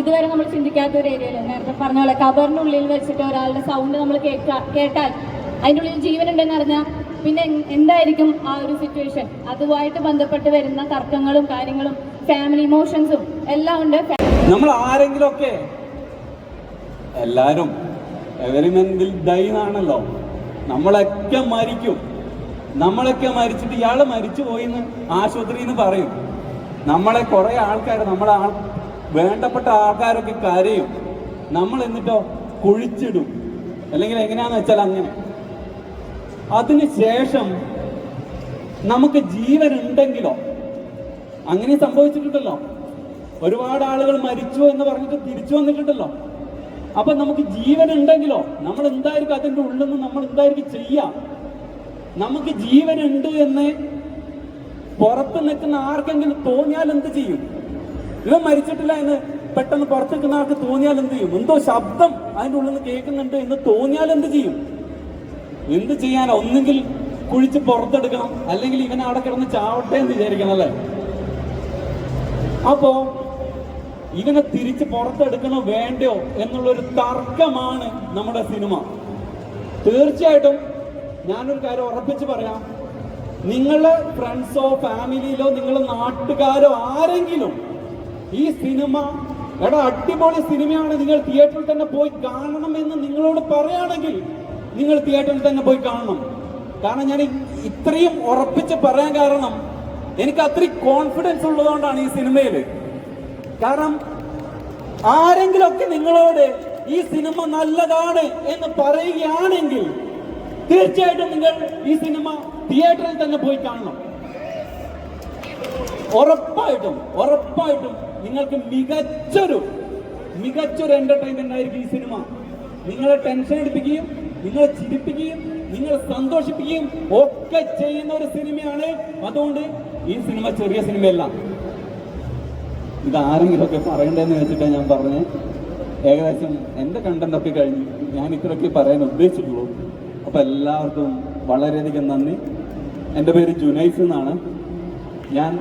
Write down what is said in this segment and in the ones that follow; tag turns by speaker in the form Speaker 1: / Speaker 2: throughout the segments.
Speaker 1: ഇതുവരെ നമ്മൾ ചിന്തിക്കാത്ത ഒരു ഏരിയയിൽ നേരത്തെ പറഞ്ഞ പോലെ കബറിനുള്ളിൽ വെച്ചിട്ട് ഒരാളുടെ സൗണ്ട് നമ്മൾ കേൾക്കാം കേട്ടാൽ അതിന്റെ ഉള്ളിൽ ജീവനുണ്ടെന്ന് അറിഞ്ഞാൽ പിന്നെ എന്തായിരിക്കും ആ ഒരു സിറ്റുവേഷൻ അതുമായിട്ട് ബന്ധപ്പെട്ട് വരുന്ന തർക്കങ്ങളും കാര്യങ്ങളും ഫാമിലി ഇമോഷൻസും എല്ലാം ഉണ്ട്.
Speaker 2: നമ്മൾ ആരെങ്കിലുമൊക്കെ എല്ലാരും എവരിമെന്തിൽ ദൈനാണല്ലോ നമ്മളൊക്കെ മരിക്കും. നമ്മളൊക്കെ മരിച്ചിട്ട് ഇയാൾ മരിച്ചു പോയിന്ന് ആശുപത്രിയിൽ നിന്ന് പറയും. നമ്മളെ കുറെ ആൾക്കാർ നമ്മളെ ആൾ വേണ്ടപ്പെട്ട ആൾക്കാരൊക്കെ കരയും. നമ്മൾ എന്നിട്ടോ കുഴിച്ചിടും. അല്ലെങ്കിൽ എങ്ങനെയാന്ന് വെച്ചാൽ അങ്ങനെ. അതിനുശേഷം നമുക്ക് ജീവൻ ഉണ്ടെങ്കിലോ? അങ്ങനെ സംഭവിച്ചിട്ടുണ്ടല്ലോ. ഒരുപാട് ആളുകൾ മരിച്ചു എന്ന് പറഞ്ഞിട്ട് തിരിച്ചു വന്നിട്ടുണ്ടല്ലോ. അപ്പൊ നമുക്ക് ജീവൻ ഉണ്ടെങ്കിലോ? നമ്മൾ എന്തായിരിക്കും അതിന്റെ ഉള്ളിൽ നിന്ന് നമ്മൾ എന്തായിരിക്കും ചെയ്യാം? നമുക്ക് ജീവൻ ഉണ്ട് എന്ന് പുറത്ത് നിൽക്കുന്ന ആർക്കെങ്കിലും തോന്നിയാൽ എന്ത് ചെയ്യും? ഇവൻ മരിച്ചിട്ടില്ല എന്ന് പെട്ടെന്ന് പുറത്തേക്കുന്ന ആൾക്ക് തോന്നിയാൽ എന്ത് ചെയ്യും? എന്തോ ശബ്ദം അതിന്റെ ഉള്ളിൽ നിന്ന് കേൾക്കുന്നുണ്ട് എന്ന് തോന്നിയാൽ എന്ത് ചെയ്യും? എന്ത് ചെയ്യാൻ? ഒന്നെങ്കിൽ കുഴിച്ച് പുറത്തെടുക്കണം. അല്ലെങ്കിൽ ഇവൻ അവിടെ കിടന്ന് ചാവട്ടെ എന്ന് വിചാരിക്കണം അല്ലേ? അപ്പോ ഇവനെ തിരിച്ച് പുറത്തെടുക്കണോ വേണ്ടയോ എന്നുള്ളൊരു തർക്കമാണ് നമ്മുടെ സിനിമ. തീർച്ചയായിട്ടും ഞാനൊരു കാര്യം ഉറപ്പിച്ച് പറയാം. നിങ്ങളെ ഫ്രണ്ട്സോ ഫാമിലിയിലോ നിങ്ങളെ നാട്ടുകാരോ ആരെങ്കിലും ഈ സിനിമ എടാ അടിപൊളി സിനിമയാണ്. നിങ്ങൾ തിയേറ്ററിൽ തന്നെ പോയി കാണണം എന്ന് നിങ്ങളോട് പറയുകയാണെങ്കിൽ നിങ്ങൾ തിയേറ്ററിൽ തന്നെ പോയി കാണണം. കാരണം ഞാൻ ഇത്രയും ഉറപ്പിച്ച് പറയാൻ കാരണം എനിക്ക് അത്രയും കോൺഫിഡൻസ് ഉള്ളതുകൊണ്ടാണ് ഈ സിനിമയിൽ. കാരണം ആരെങ്കിലൊക്കെ നിങ്ങളോട് ഈ സിനിമ നല്ലതാണ് എന്ന് പറയുകയാണെങ്കിൽ തീർച്ചയായിട്ടും നിങ്ങൾ ഈ സിനിമ തിയേറ്ററിൽ തന്നെ പോയി കാണണം. ഉറപ്പായിട്ടും ഉറപ്പായിട്ടും നിങ്ങൾക്ക് മികച്ചൊരു മികച്ചൊരു എന്റർടൈൻമെന്റ് ആയിരിക്കും ഈ സിനിമ. നിങ്ങളെ ടെൻഷൻ എടുപ്പിക്കുകയും നിങ്ങളെ ചിരിപ്പിക്കുകയും നിങ്ങളെ സന്തോഷിപ്പിക്കുകയും ഒക്കെ ചെയ്യുന്ന ഒരു സിനിമയാണ്. അതുകൊണ്ട് ഈ സിനിമ ചെറിയ സിനിമയല്ല. ഇത് ആരെങ്കിലുമൊക്കെ പറയണ്ടെന്ന് വെച്ചിട്ടാണ് ഞാൻ പറഞ്ഞത് ഏകദേശം എന്റെ കണ്ടന്റ് ഒക്കെ കഴിഞ്ഞു ഞാൻ ഇത്രയൊക്കെ പറയാൻ ഉദ്ദേശിച്ചിട്ടുള്ളൂ അപ്പൊ എല്ലാവർക്കും വളരെയധികം നന്ദി. എന്റെ പേര് ജുനൈസ് എന്നാണ്. ഞാൻ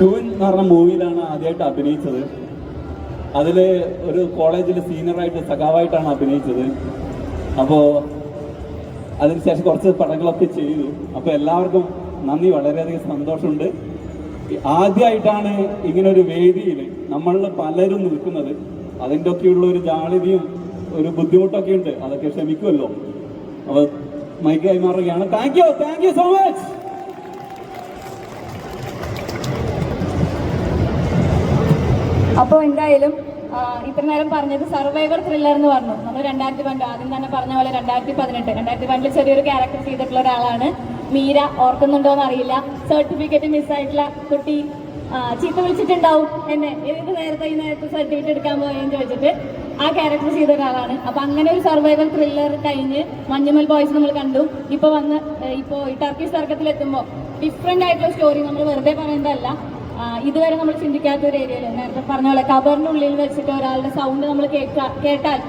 Speaker 2: ക്യൂൻ എന്ന് പറഞ്ഞ മൂവിയിലാണ് ആദ്യമായിട്ട് അഭിനയിച്ചത്. അതിൽ ഒരു കോളേജിൽ സീനിയറായിട്ട് സഖാവായിട്ടാണ് അഭിനയിച്ചത്. അപ്പോൾ അതിനുശേഷം കുറച്ച് പടങ്ങളൊക്കെ ചെയ്തു. അപ്പോൾ എല്ലാവർക്കും നന്ദി വളരെയധികം സന്തോഷമുണ്ട്. ആദ്യമായിട്ടാണ് ഇങ്ങനൊരു വേദിയിൽ നമ്മളിൽ പലരും നിൽക്കുന്നത്. അതിന്റെ ഒക്കെയുള്ള ഒരു ജാളിതയും ഒരു ബുദ്ധിമുട്ടൊക്കെ ഉണ്ട് അതൊക്കെ ക്ഷമിക്കുമല്ലോ. അപ്പോൾ mic കൈമാറുകയാണ്. Thank you thank you so much
Speaker 1: അപ്പോൾ എന്തായാലും ഇത്ര നേരം പറഞ്ഞത് സർവൈവർ ത്രില്ലർ എന്ന് പറഞ്ഞു. നമ്മൾ രണ്ടായിരത്തി പണ്ട് ആദ്യം തന്നെ പറഞ്ഞ പോലെ രണ്ടായിരത്തി പതിനെട്ട് രണ്ടായിരത്തി പണ്ടിൽ ചെറിയൊരു ക്യാരക്ടർ ചെയ്തിട്ടുള്ള ഒരാളാണ്. മീര ഓർക്കുന്നുണ്ടോ എന്ന് അറിയില്ല സർട്ടിഫിക്കറ്റ് മിസ്സായിട്ടുള്ള കുട്ടി ചീത്ത വിളിച്ചിട്ടുണ്ടാവും എന്നെ. ഏത് നേരത്തെ ഈ നേരത്തെ സർട്ടിഫിക്കറ്റ് എടുക്കാൻ പോയെന്ന് ചോദിച്ചിട്ട് ആ ക്യാരക്ടർ ചെയ്ത ഒരാളാണ്. അപ്പൊ അങ്ങനെ ഒരു സർവൈവൽ ത്രില്ലർ കഴിഞ്ഞ് മഞ്ഞുമൽ ബോയ്സ് നമ്മൾ കണ്ടു. ഇപ്പൊ വന്ന് ഇപ്പോ ഈ ടർക്കിഷ് തർക്കത്തിൽ എത്തുമ്പോൾ ഡിഫറെന്റ് ആയിട്ടുള്ള സ്റ്റോറി നമ്മൾ വെറുതെ പറയുന്നതല്ല ആ, ഇതുവരെ നമ്മൾ ചിന്തിക്കാത്ത ഒരു ഏരിയയിൽ നേരത്തെ പറഞ്ഞ പോലെ കബറിനുള്ളിൽ വെച്ചിട്ട് ഒരാളുടെ സൗണ്ട് നമ്മൾ കേൾക്കാ കേട്ടാൽ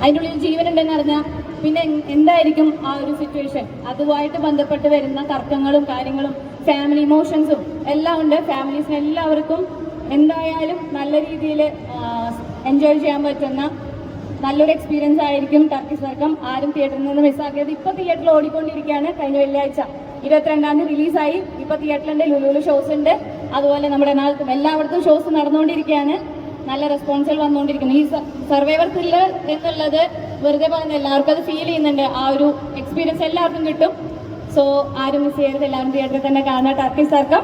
Speaker 1: അതിന്റെ ഉള്ളിൽ ജീവനുണ്ടെന്ന് അറിഞ്ഞാൽ പിന്നെ എന്തായിരിക്കും ആ ഒരു സിറ്റുവേഷൻ അതുമായിട്ട് ബന്ധപ്പെട്ട് വരുന്ന തർക്കങ്ങളും കാര്യങ്ങളും ഫാമിലി ഇമോഷൻസും എല്ലാം ഉണ്ട്. ഫാമിലീസിന് എല്ലാവർക്കും എന്തായാലും നല്ല രീതിയിൽ എൻജോയ് ചെയ്യാൻ പറ്റുന്ന നല്ലൊരു എക്സ്പീരിയൻസ് ആയിരിക്കും ടർക്കി സർക്കം ആരും തിയേറ്ററിൽ നിന്ന് മിസ്സാക്കിയത് ഇപ്പൊ തിയേറ്ററിൽ ഓടിക്കൊണ്ടിരിക്കുകയാണ് കഴിഞ്ഞ വെള്ളിയാഴ്ച. ഇരുപത്തിരണ്ടാം തീയതി റിലീസായി ഇപ്പൊ തിയേറ്ററിന്റെ ലുലുലു ഷോസ് ഉണ്ട്. അതുപോലെ നമ്മുടെ എറണാകുളത്തും എല്ലായിടത്തും ഷോസ് നടന്നുകൊണ്ടിരിക്കുകയാണ്. നല്ല റെസ്പോൺസുകൾ വന്നുകൊണ്ടിരിക്കുന്നു. ഈ സർവൈവർ ത്രില്ലർ എന്നുള്ളത് വെറുതെ പറഞ്ഞ എല്ലാവർക്കും അത് ഫീൽ ചെയ്യുന്നുണ്ട്. ആ ഒരു എക്സ്പീരിയൻസ് എല്ലാവർക്കും കിട്ടും. സോ ആരും മിസ് ചെയ്യരുത്. എല്ലാവരും തിയേറ്ററിൽ തന്നെ കാണുന്ന ടർക്കി തർക്കം.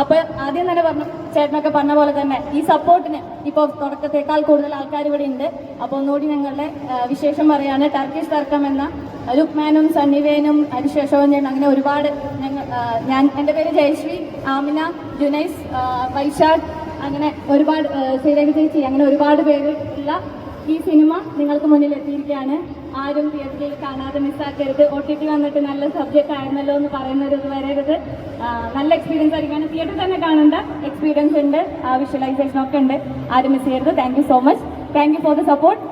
Speaker 1: അപ്പൊ ആദ്യം തന്നെ പറഞ്ഞു ചേട്ടനൊക്കെ പറഞ്ഞ പോലെ തന്നെ ഈ സപ്പോർട്ടിന് ഇപ്പൊ തുടക്കത്തേക്കാൾ കൂടുതൽ ആൾക്കാർ ഇവിടെ ഉണ്ട്. അപ്പൊ ഒന്നുകൂടി ഞങ്ങളുടെ വിശേഷം പറയാണ് ടർക്കിഷ് തർക്കം എന്ന ലുക്മാനും സണ്ണിവേനും അനുശേഷവും ഞാൻ അങ്ങനെ ഒരുപാട് ഞങ്ങൾ ഞാൻ എന്റെ പേര് ജയശ്രീ ആമിന ജുനൈസ് വൈശാഖ് അങ്ങനെ ഒരുപാട് ശ്രീരേഖ ചേച്ചി അങ്ങനെ ഒരുപാട് പേര് ഉള്ള ഈ സിനിമ നിങ്ങൾക്ക് മുന്നിൽ എത്തിയിരിക്കുകയാണ് ആരും തിയേറ്ററിൽ കാണാതെ മിസ്സാക്കരുത് ഒ ടി ടി വന്നിട്ട് നല്ല സബ്ജക്റ്റ് ആയിരുന്നല്ലോ എന്ന് പറയുന്നത് ഇത് വരരുത് നല്ല എക്സ്പീരിയൻസ് ആയിരിക്കും. തിയേറ്ററിൽ തന്നെ കാണേണ്ട. എക്സ്പീരിയൻസ് ഉണ്ട്. വിഷ്വലൈസേഷൻ ഒക്കെ ഉണ്ട്. ആരും മിസ് ചെയ്യരുത്. Thank so much thank for the support